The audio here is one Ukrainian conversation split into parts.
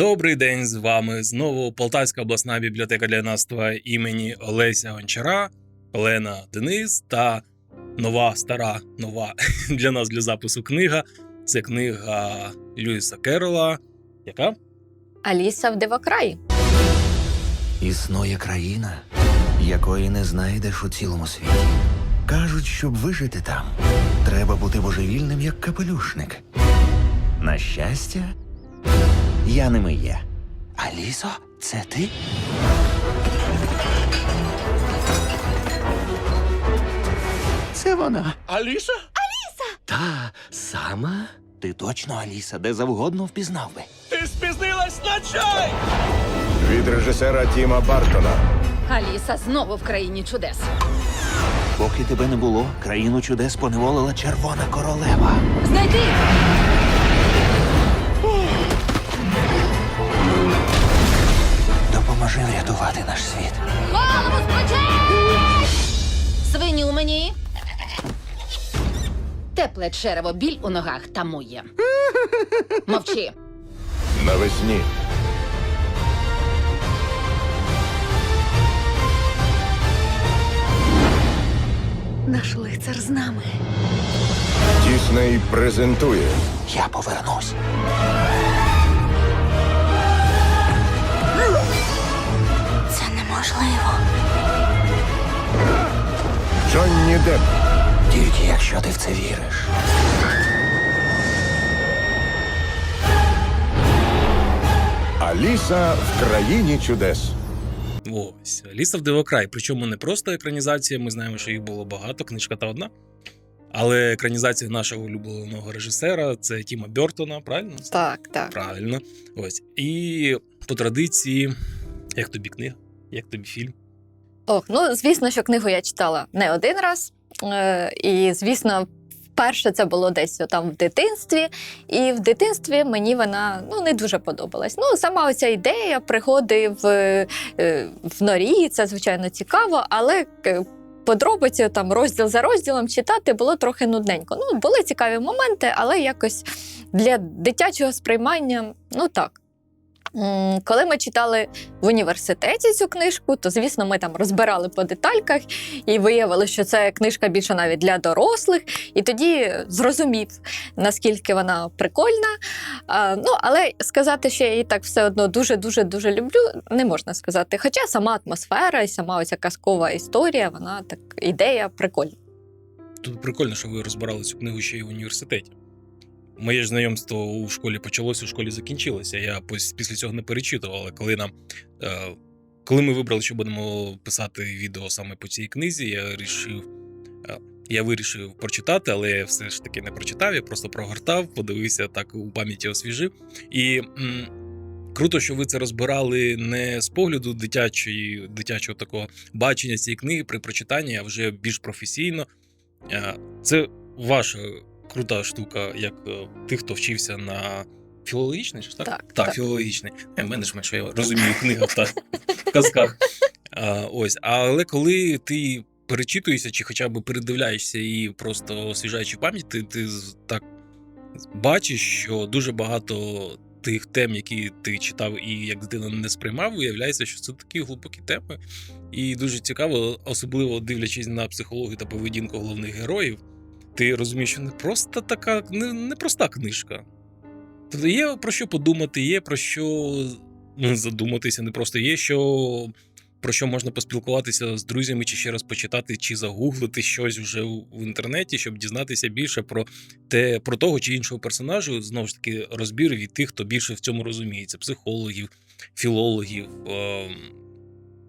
Добрий день з вами знову Полтавська обласна бібліотека для юнацтва імені Олеся Гончара, Олена Денис та нова стара нова для нас для запису книга. Це книга Льюіса Керрола, яка Аліса в дивокраї. Існує країна, якої не знайдеш у цілому світі. Кажуть, щоб вижити там, треба бути божевільним, як капелюшник. На щастя, я ними є. Алісо, це ти? Це вона. Аліса? Аліса! Та сама? Ти точно Аліса, де завгодно впізнав би. Ти спізнилась на чай! від режисера Тіма Бартона. Аліса знову в країні чудес. Поки тебе не було, країну чудес поневолила червона королева. Знайди! Допоможи врятувати наш світ. Голову спочить! Свиню мені. Тепле черево, біль у ногах та моє. Мовчи. Навесні Наш лицар з нами. Дісней презентує Я повернусь. Це неможливо. Джонні Депп, Тільки якщо ти в це віриш. Аліса в країні чудес. ось Ліса в Дивокрай. Причому не просто екранізація. Ми знаємо, що їх було багато, книжка та одна. Але екранізація нашого улюбленого режисера це Тіма Бертона, правильно? Так, так. Правильно. Ось. І по традиції, як тобі книга? Як тобі фільм? Ох, ну звісно, що книгу я читала не один раз. Е, і, звісно, вперше це було десь там в дитинстві. І в дитинстві мені вона ну, не дуже подобалась. Ну, сама оця ідея пригоди в, е, в норі, це звичайно цікаво, але. е, Подробиці там розділ за розділом читати було трохи нудненько. Ну, були цікаві моменти, але якось для дитячого сприймання, ну так. Коли ми читали в університеті цю книжку, то звісно, ми там розбирали по детальках і виявили, що це книжка більше навіть для дорослих. І тоді зрозумів, наскільки вона прикольна. Ну, але сказати, що я її так все одно дуже дуже дуже люблю, не можна сказати. Хоча сама атмосфера і сама оця казкова історія, вона так ідея прикольна. Тут прикольно, що ви розбирали цю книгу ще й в університеті. Моє ж знайомство у школі почалося, у школі закінчилося. Я після цього не перечитував, але коли нам. Е, коли ми вибрали, що будемо писати відео саме по цій книзі, я вирішив, е, я вирішив прочитати, але я все ж таки не прочитав, я просто прогортав, подивився так у пам'яті освіжив. І м, круто, що ви це розбирали не з погляду дитячої, дитячого такого бачення цієї книги при прочитанні, а вже більш професійно. Е, Це ваша крута штука, як е, тих, хто вчився на філологічний, так? Так, так, так. філологічний. Е, мене ж менше, я розумію в книгах та в казках. А, ось. Але коли ти перечитуєшся чи хоча б передивляєшся і просто освіжаючи пам'ять, ти, ти так бачиш, що дуже багато тих тем, які ти читав і як дитина не сприймав, виявляється, що це такі глибокі теми. І дуже цікаво, особливо дивлячись на психологію та поведінку головних героїв, ти розумієш, що не просто така, не, не проста книжка. Тобто є про що подумати, є про що задуматися, не просто є що. Про що можна поспілкуватися з друзями, чи ще раз почитати, чи загуглити щось вже в в інтернеті, щоб дізнатися більше про те, про того чи іншого персонажу. Знову ж таки, розбір від тих, хто більше в цьому розуміється: психологів, філологів, ем,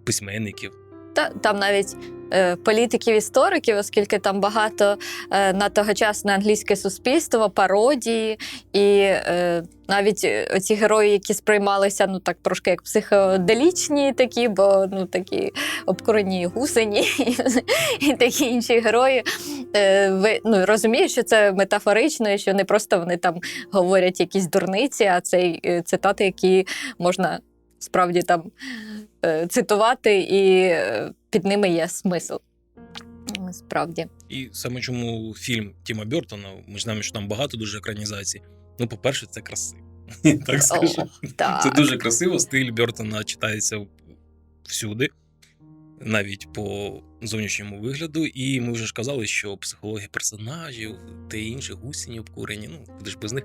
письменників. Та там навіть е, політиків, істориків, оскільки там багато е, на тогочасне англійське суспільство, пародії, і е, навіть е, оці герої, які сприймалися ну так трошки як психоделічні, такі, бо ну такі обкурені гусені і такі інші герої. Е, ви ну, розумієш, що це метафорично, і що не просто вони там говорять якісь дурниці, а це цитати, які можна справді там цитувати, і е, під ними є смисл. Справді. І саме чому фільм Тіма Бертона, ми ж знаємо, що там багато дуже екранізацій. Ну, по-перше, це красиво. Так скажу. Це дуже красиво. Стиль Бертона читається всюди, навіть по зовнішньому вигляду. І ми вже ж казали, що психологія персонажів та інші гусіні обкурені. Ну, куди ж без них.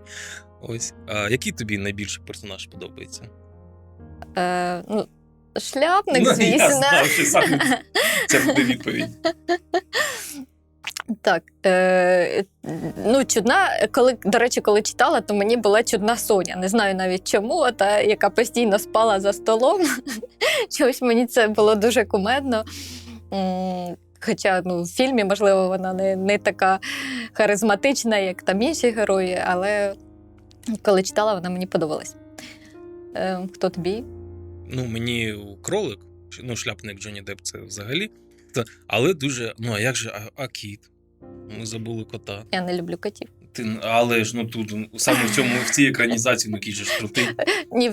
Ось. А який тобі найбільше персонаж подобається? Е, ну, шляпник, Ну, звісно. Я знав, що саме це буде відповідь. Так, е, ну, чудна, коли, до речі, коли читала, то мені була чудна Соня. Не знаю навіть чому, та, яка постійно спала за столом. Чогось мені це було дуже кумедно. Хоча ну, в фільмі, можливо, вона не, не така харизматична, як там інші герої, але коли читала, вона мені подобалась. Е, хто тобі? Ну, мені кролик, ну, шляпник Джонні Депп це взагалі. Але дуже. Ну, а як же, а, а кіт? Ми забули кота. Я не люблю котів. Ти, але ж ну тут саме в цьому в цій екранізації ну кіт же ж крутий. Ні,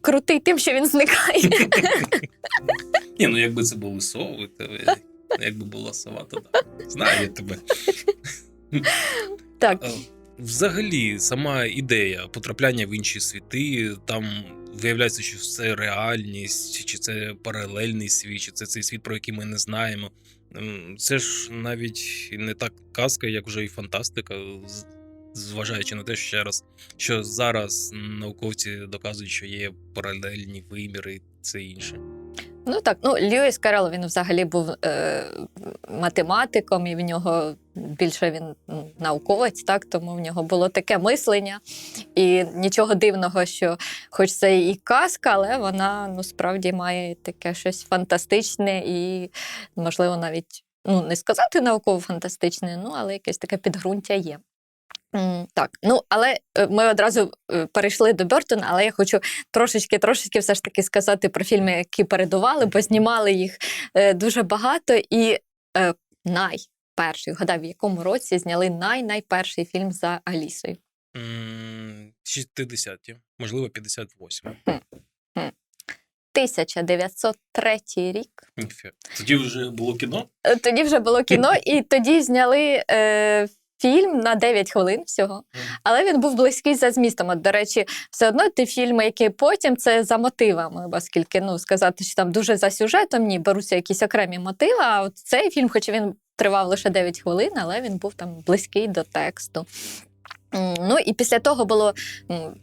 крутий тим, що він зникає. Ні, ну якби це були сови, то якби була сова, то да. Знаю я тебе. Так, Е, Взагалі, сама ідея потрапляння в інші світи, там виявляється, що це реальність, чи це паралельний світ, чи це цей світ, про який ми не знаємо. Ем, Це ж навіть не так казка, як вже і фантастика, зважаючи на те, що ще раз, що зараз науковці доказують, що є паралельні виміри це інше. Ну так, ну Льюіс Керол він взагалі був е, математиком, і в нього більше він ну, науковець, так тому в нього було таке мислення. І нічого дивного, що, хоч це і казка, але вона ну справді має таке щось фантастичне і, можливо, навіть ну не сказати науково-фантастичне, ну але якесь таке підґрунтя є. Так, ну але е, ми одразу е, перейшли до Бертона, але я хочу трошечки, трошечки все ж таки сказати про фільми, які передували, бо знімали їх е, дуже багато. І е, найперший, вгадай, в якому році зняли най-найперший фільм за Алісою. М, 60-ті, можливо, 58. 1903 рік. Тоді вже було кіно. Тоді вже було кіно, і тоді зняли е, фільм на 9 хвилин всього. Але він був близький за змістом. От, до речі, все одно ті фільми, які потім це за мотивами, оскільки ну сказати, що там дуже за сюжетом, ні, беруться якісь окремі мотиви. А от цей фільм, хоч він тривав лише 9 хвилин, але він був там близький до тексту. Ну і після того було,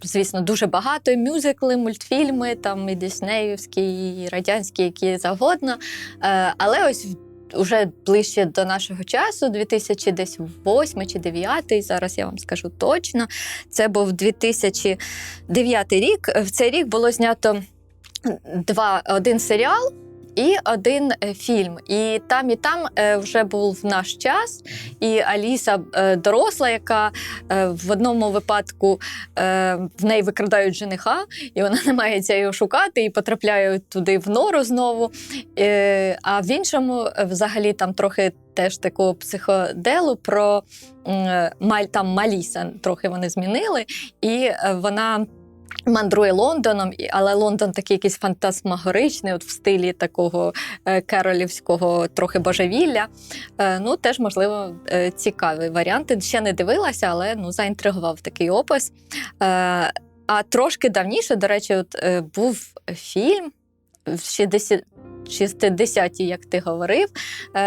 звісно, дуже багато мюзикли, мультфільми, там і Диснеївські, і радянські, які завгодно. Е, Але ось в- уже ближче до нашого часу, 2008 чи 2009, зараз я вам скажу точно. Це був 2009 рік. В цей рік було знято два, один серіал. І один е, фільм. І там, і там е, вже був наш час. І Аліса е, доросла, яка в одному випадку в неї викрадають жениха, і вона намагається його шукати і потрапляє туди в нору знову. А в іншому, взагалі, там трохи теж такого психоделу про Маль, там Маліса, трохи вони змінили, і вона. Мандрує Лондоном, але Лондон такий якийсь фантасмагоричний, от в стилі такого е, керолівського трохи божевілля. Е, ну, теж, можливо, е, цікавий варіант. Ще не дивилася, але ну, заінтригував такий опис. А трошки давніше, до речі, от, був фільм в 60 60-ті, як ти говорив,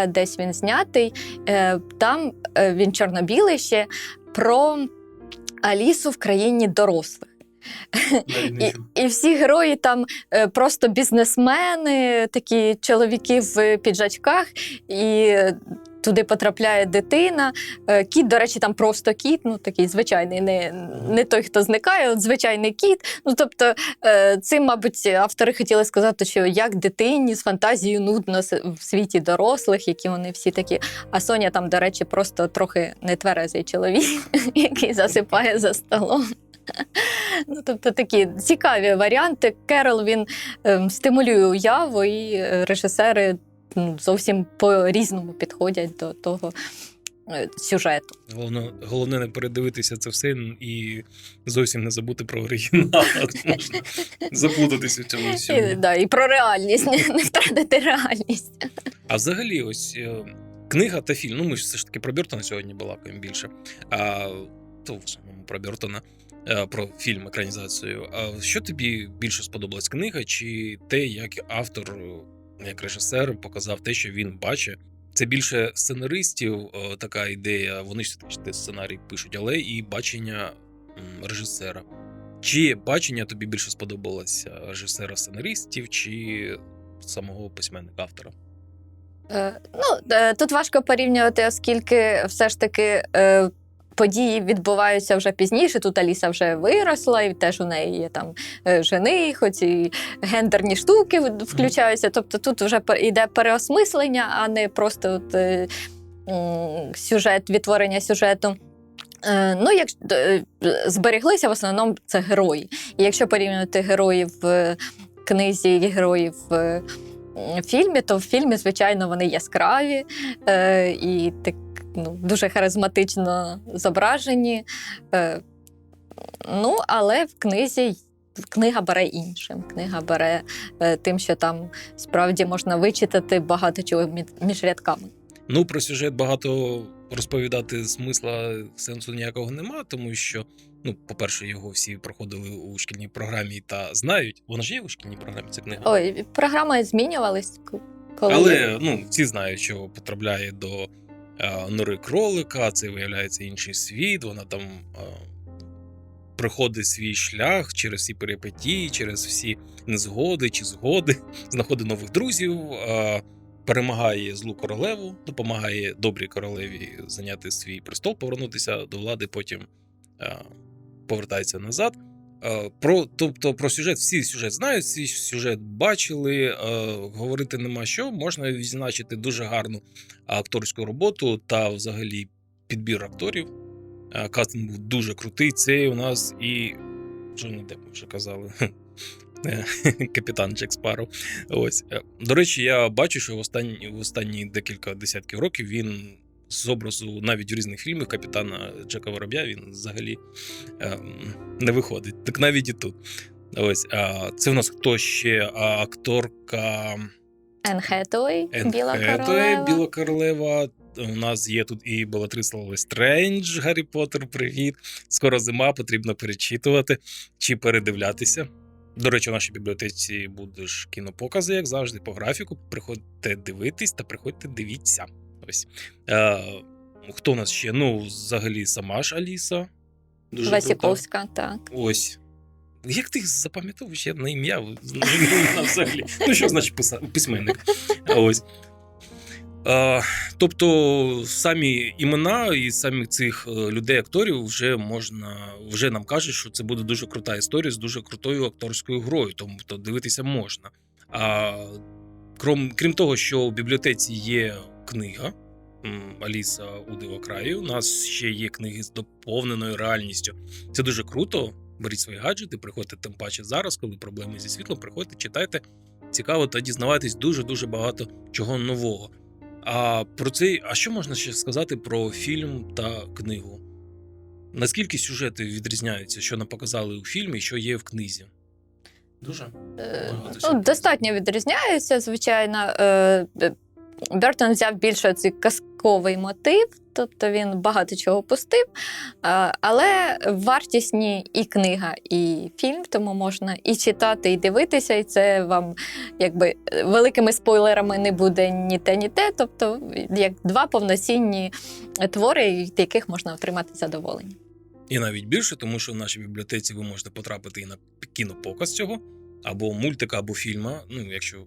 десь він знятий. Там він чорно-білий ще про Алісу в країні дорослих. І, і всі герої там е, просто бізнесмени, такі чоловіки в піджачках, і туди потрапляє дитина. Е, Кіт, до речі, там просто кіт, ну такий звичайний, не, не той, хто зникає, от звичайний кіт. Ну тобто, е, цим, мабуть, автори хотіли сказати, що як дитині з фантазією нудно в світі дорослих, які вони всі такі. А Соня там, до речі, просто трохи нетверезий чоловік, який засипає за столом. Ну, тобто такі цікаві варіанти. Керол він ем, стимулює уяву, і е, режисери зовсім по-різному підходять до того е, сюжету. Головне, головне не передивитися це все і зовсім не забути про оригінал. Можна заплутатися в цьому І, всьому. да, і про реальність, не, не втратити реальність. А взагалі, ось е, книга та фільм. Ну, ми ж все ж таки про Бертона сьогодні балакаємо більше. А то в основному про Бертона. Е, про фільм екранізацію. А що тобі більше сподобалась книга, чи те, як автор, е, як режисер, показав те, що він бачить? Це більше сценаристів, е, така ідея. Вони ж сценарій пишуть, але і бачення режисера. Чи бачення тобі більше сподобалося режисера сценаристів, чи самого письменника автора? Е, ну, тут важко порівнювати, оскільки все ж таки е, події відбуваються вже пізніше. Тут Аліса вже виросла, і теж у неї є там е, жени, хоч і гендерні штуки включаються. Тобто тут вже йде переосмислення, а не просто от, е, сюжет, відтворення сюжету. Е, Ну, як е, збереглися в основному це герої. І якщо порівнювати героїв в книзі і героїв в фільмі, то в фільмі, звичайно, вони яскраві е, і так ну, дуже харизматично зображені. Е, ну, але в книзі книга бере іншим. Книга бере е, тим, що там справді можна вичитати багато чого між рядками. Ну, про сюжет багато розповідати смисла сенсу ніякого нема, тому що, ну, по-перше, його всі проходили у шкільній програмі та знають. Вона ж є у шкільній програмі, ця книга. Ой, програми змінювались. Коли... Але ну, всі знають, що потрапляє до нори кролика, це виявляється інший світ, вона там е, проходить свій шлях через всі перипетії, через всі незгоди чи згоди, знаходить нових друзів, е, перемагає злу королеву, допомагає добрій королеві зайняти свій престол, повернутися до влади, потім е, повертається назад. Е, Про, тобто про сюжет, всі сюжет знають, всі сюжет бачили. е, Говорити нема що. Можна відзначити дуже гарну акторську роботу та взагалі підбір акторів. Е, Кастинг був дуже крутий. Це у нас і Джонні Депп, ми вже казали. Е, Капітан Джек Спарроу. Ось. Е, До речі, я бачу, що в останні, в останні декілька десятків років він з образу навіть в різних фільмах капітана Джека Вороб'я він взагалі ем, не виходить. Так навіть і тут. Ось, а, це в нас хто ще? А, акторка Хетуей, Енн Біла Хетуей, королева. Біла королева. У нас є тут і Белатрис Стрендж, Гаррі Поттер, привіт. Скоро зима, потрібно перечитувати чи передивлятися. До речі, у нашій бібліотеці будеш кінопокази, як завжди, по графіку. Приходьте дивитись та приходьте дивіться. Ось. Е, хто у нас ще? Ну, взагалі, сама ж Аліса. Дуже. Васіковська, так. Ось. Як ти запам'ятовуєш я на ім'я взагалі? Ну, що значить письменник? Ось. А, тобто, самі імена і самі цих е, людей-акторів вже можна, вже нам кажуть, що це буде дуже крута історія з дуже крутою акторською грою, тому то дивитися можна. А крім, крім того, що в бібліотеці є книга Аліса у Дивокраї, у нас ще є книги з доповненою реальністю. Це дуже круто. Беріть свої гаджети, приходьте тим паче зараз, коли проблеми зі світлом, приходьте, читайте. Цікаво та дізнаватись дуже дуже багато чого нового. А про цей, а що можна ще сказати про фільм та книгу? Наскільки сюжети відрізняються, що нам показали у фільмі, і що є в книзі? Дуже Е. Ну, достатньо відрізняються, звичайно. Е, е, Бертон взяв більше цей казковий мотив, тобто він багато чого пустив. Але вартісні і книга, і фільм, тому можна і читати, і дивитися, і це вам якби великими спойлерами не буде ні те, ні те. Тобто, як два повноцінні твори, від яких можна отримати задоволення. І навіть більше, тому що в нашій бібліотеці ви можете потрапити і на кінопоказ цього, або мультика, або фільма. Ну, якщо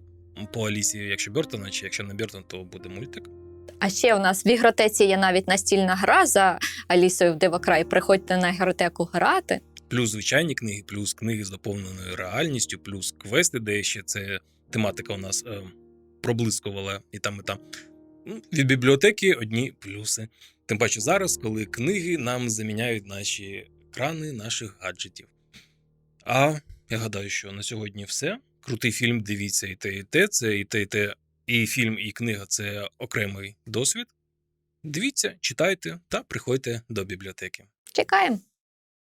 по Алісі, якщо Бертона, чи якщо не Бертон, то буде мультик. А ще у нас в ігротеці є навіть настільна гра за Алісою в Дивокрай. Приходьте на ігротеку грати. Плюс звичайні книги, плюс книги з доповненою реальністю, плюс квести, де ще це тематика у нас е, проблискувала і там, і там. Ну, Від бібліотеки одні плюси. Тим паче зараз, коли книги нам заміняють наші екрани наших гаджетів. А я гадаю, що на сьогодні все. Крутий фільм, дивіться і те, і те. Це і те, і те. І фільм, і книга це окремий досвід. Дивіться, читайте та приходьте до бібліотеки. Чекаємо.